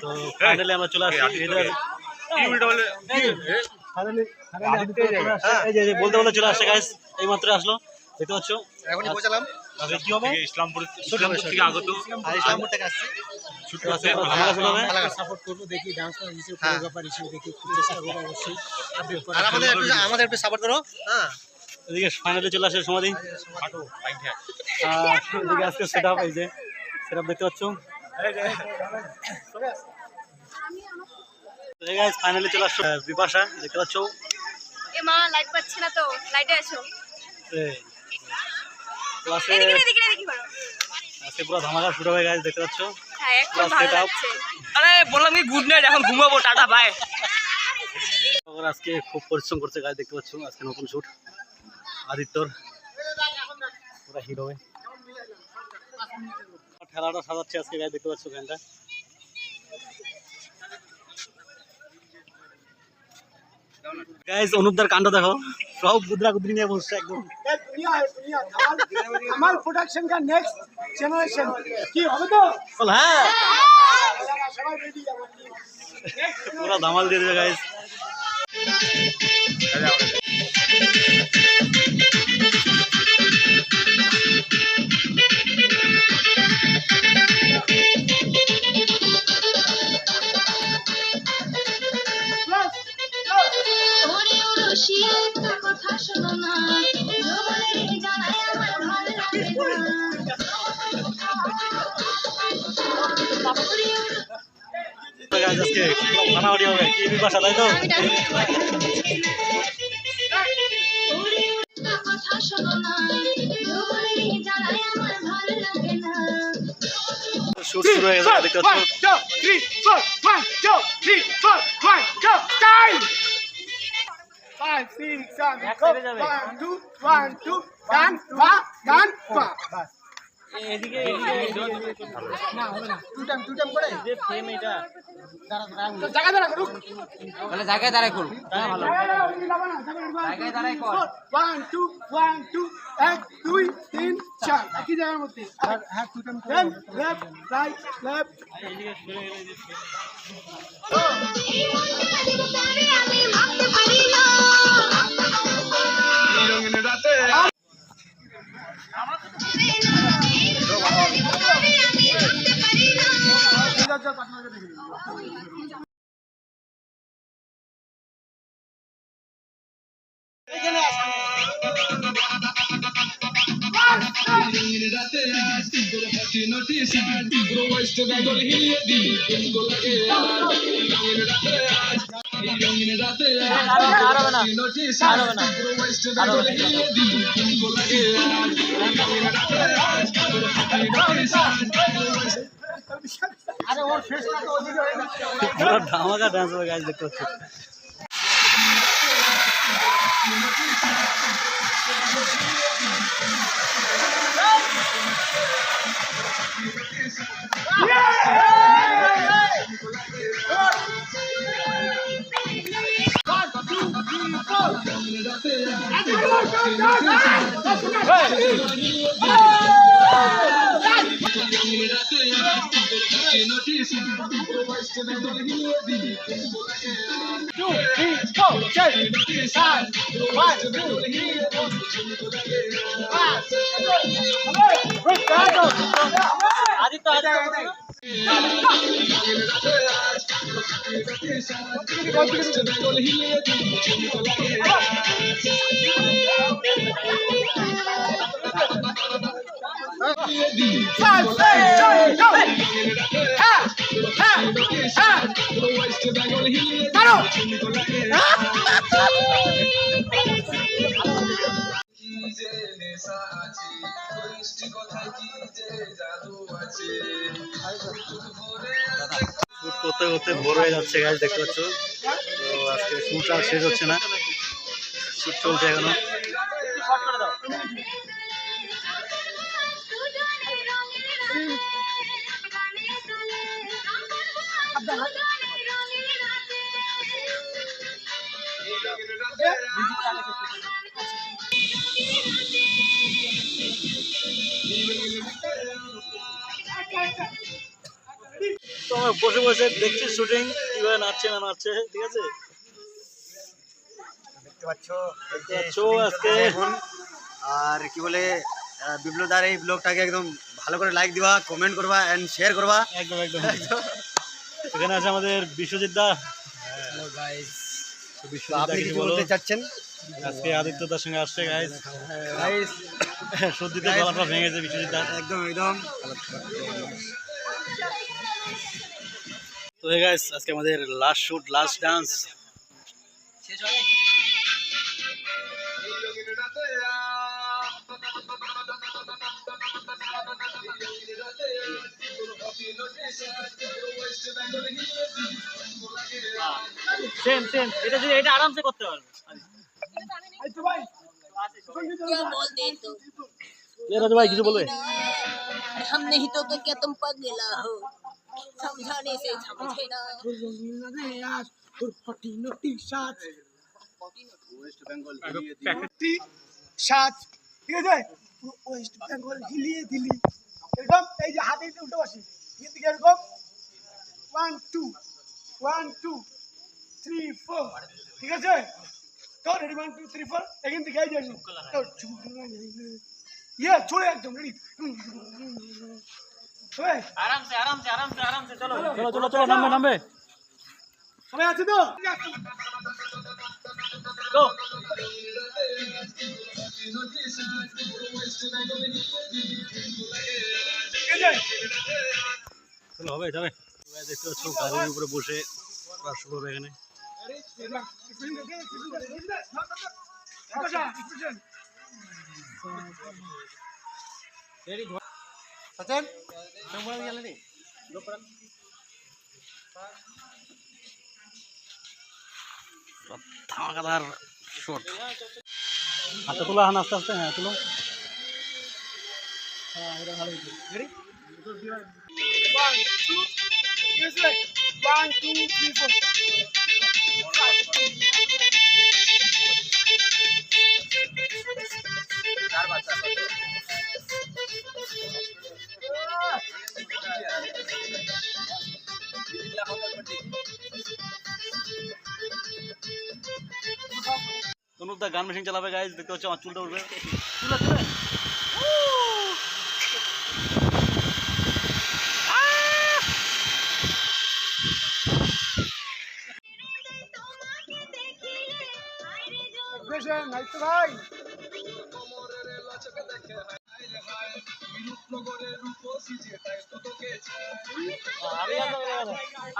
তো ফাইনালি আমরা চলে আসছি। এদের বলতে বলতে চলে আসছে গাইস এই মাত্র আসলো। দেখতে পাচ্ছ? এখনই পৌঁছালাম। কি হবে? ইসলামপুর থেকে আগত। ইসলামপুর থেকে আসছি। হিসেবে হ্যাঁ। আমাদের একটু সাপোর্ট করো। হ্যাঁ। এদিকে ফাইনালি চলে আসে সমাধি। আজকে সেট আপ এই যে সেট আপ দেখতে পাচ্ছ? ফাইনালি চলে আসছো বিপাশা দেখতে পাচ্ছ? এ মা লাইট পাচ্ছে না তো লাইটে আসো এই। আজকে পুরো ধামাকা হবে গাইস দেখতে পাচ্ছ? হ্যাঁ একদম Plus ভালো setup. লাগছে। আরে বললাম কি গুড নাইট এখন ঘুমাবো টাটা বাই আজকে খুব পরিশ্রম করছে গাছ দেখতে পাচ্ছ আজকে নতুন শুট আদিত্যর পুরো হিরো হয়ে ঠেলাটা সাজাচ্ছে আজকে গাইস দেখতে পাচ্ছ গানটা গাইস অনুপদার কাণ্ড দেখো সব গুদরা গুদরি নিয়ে বসছে একদম। আমার প্রোডাকশন কা নেক্সট জেনারেশন কি হবে তো? বল হ্যাঁ। পুরো ধামাল দিয়ে দেবে গাইস আজকে ফানাফাটি হবে কি বিপাশা তাই তো শুট শুরু হয়ে গেছে দেখতে পাচ্ছ! Five, six, seven, go. One, two, one, two, গান পা গান পা না হবে না। টু টাইম টু টাইম করে। তো জায়গা দাঁড়া করুক। বলে জায়গায় দাঁড়ায় করুন। জায়গায় দাঁড়াই কর। ওয়ান টু ওয়ান টু এক দুই তিন চার। একই জায়গার মধ্যে। হ্যাঁ two time left right left এই পুরো ধামাকা ডান্স গাইস দেখতে পাচ্ছ Five, two, five, Five, eight, go! Ha! Ha! Ha! Claro! Aditya shoot করতে করতে করতে ভোর হয়ে যাচ্ছে গাছ দেখতে পাচ্ছ? তো আজকে শ্যুট আর শেষ হচ্ছে না। শ্যুট চলছে এখনও। তো আমরা বসে বসে দেখছি শুটিং কীভাবে নাচছে না নাচছে ঠিক আছে? দেখতে পাচ্ছ আজকে। আর কি বলে বিপ্লবদার এই ব্লগটাকে একদম ভালো করে লাইক দিবা কমেন্ট করবা এন্ড শেয়ার করবা। একদম একদম। এখানে আছে আমাদের বিশ্বজিৎ দা। গাইস আপনি কিছু বলতে চাচ্ছেন? আজকে আদিত্য দার সঙ্গে আসছে গাইস সর্দিতে গলাটা ভেঙেছে বিশ্বজিৎ দা। একদম একদম। তো গাইস আজকে আমাদের last shoot last dance same same এটা যদি এটা আরামসে করতে পারবে আচ্ছা ভাই क्या बोल दे तो এ রাজু ভাই কিছু বলবে हम नहीं तो तो क्या तुम पगला हो समझाने से समझे ना সাত ঠিক আছে ওয়েস্ট বেঙ্গল হিলিয়ে দিলি এরকম এই যে হাতে উল্টো বসি এর দিকে এরকম one two one two three four ঠিক আছে তো ready one two three four এখান থেকে এই যে ইয়ে চলে একদম রেডি সবাই চলো। চলো চলো নামবে নামবে। সবাই আছে তো? চলো হবে যাবে। দেখতে পাচ্ছ গাড়ির উপরে বসে শুরু হবে এখানে। সচেন তোমরা গেলে নি ধামাকাদার শট হাতে তোলো হান আস্তে আস্তে হ্যাঁ তুলো. One, two, three, four. তনুদা গান মেশিন চালাবে গাইজ দেখতে পাচ্ছ আমার চুলটা উঠবে। চুলে চুলে Expression, nice to ভাই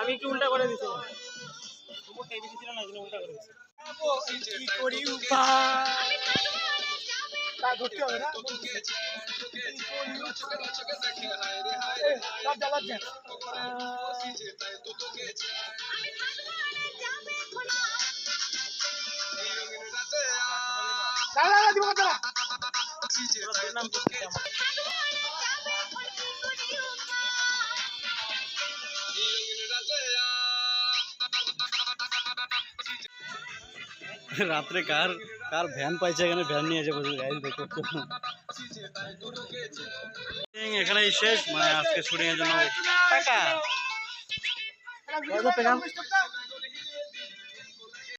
আমি একটু উল্টা করে দিচ্ছি কি করি উপায়? ধরতে হবে না? লজ্জা লজ্জা। দাঁড়া দাঁড়া দিব দাঁড়া রাত্রে কার কার ভ্যান পাইছে এখানে ভ্যান নিয়ে এসে বসে গাইজ দেখো এখানেই শেষ মানে আজকে শুটিং এর জন্য টাকা।